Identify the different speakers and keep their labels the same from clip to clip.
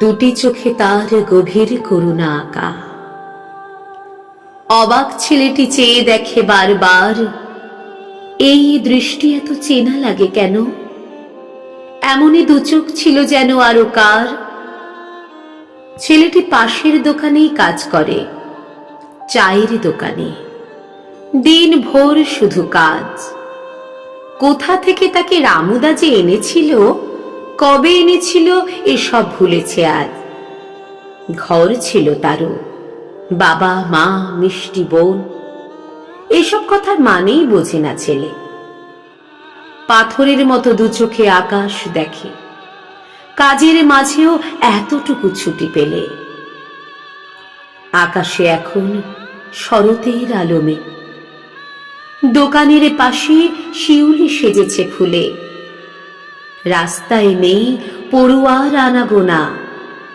Speaker 1: দুটি চোখে তার গভীর করুণা আঁকা। অবাক ছেলেটি চেয়ে দেখে বারবার, এই দৃষ্টি এত চেনা লাগে কেন? এমনই দুচোখ ছিল যেন আরও কার। ছেলেটি পাশের দোকানেই কাজ করে, চায়ের দোকানে। দিন ভোর শুধু কাজ। কোথা থেকে তাকে রামুদা যে এনেছিল কবে এনেছিল এসব ভুলেছে আজ। ঘর ছিল তারও, বাবা, মা, মিষ্টি বোন। এসব কথার মানেই বোঝে না ছেলে। পাথরের মতো দু চোখে আকাশ দেখে। কাজের মাঝেও এতটুকু ছুটি পেলে। আকাশে এখন শরতের আলোমে। দোকানের পাশে শিউলি সেজেছে ফুলে। রাস্তায় নেই পড়ুয়ার আনাগোনা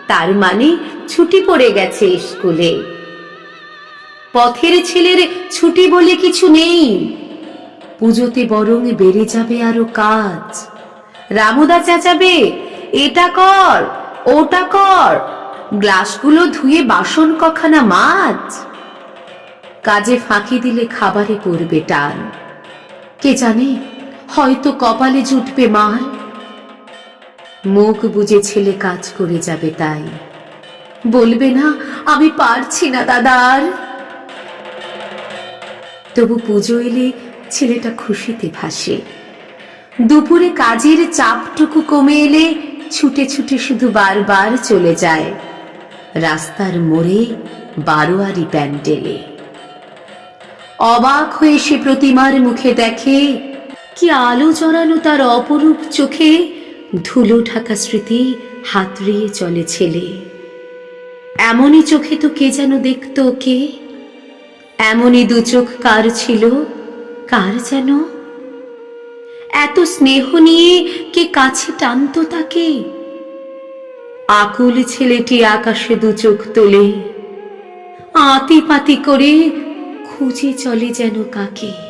Speaker 1: তার মানে ছুটি পড়ে গেছে স্কুলে। পথের ছেলের ছুটি বলে কিছু নেই। পুজোতে বরং বেড়ে যাবে আরও কাজ। রামুদা চেঁচাবে, এটা কর, ওটা কর, গ্লাসগুলো ধুয়ে বাসন কখানা মাছ। কাজে ফাঁকি দিলে খাবারে পড়বে টান। কে জানে, হয়তো কপালে জুটবে মার। মুখ বুঝে ছেলে কাজ করে যাবে তাই। বলবে না, আমি পারছি না, দাদার। তবু পুজো এলে ছেলেটা খুশিতে ভাসে। দুপুরে কাজের চাপটুকু কমে এলে ছুটে ছুটে শুধু বারবার চলে যায়। রাস্তার মোড়ে বারোয়ারি প্যান্ডেলে অবাক হয়ে সে প্রতিমার মুখে দেখে, কি আলো জড়ানো তার অপরূপ চোখে। ধুলো ঢাকা স্মৃতি হাতড়িয়ে চলে ছেলে। এমনই চোখে তো কে যেন দেখতো কে এমনই দু চোখ কার ছিল? কার যেন? এত স্নেহ নিয়ে কে কাছে টানতো তাকে? আকুল ছেলেটি আকাশে দু চোখ তোলে। আতি পাতি করে খুঁজে চলে যেন কাকে?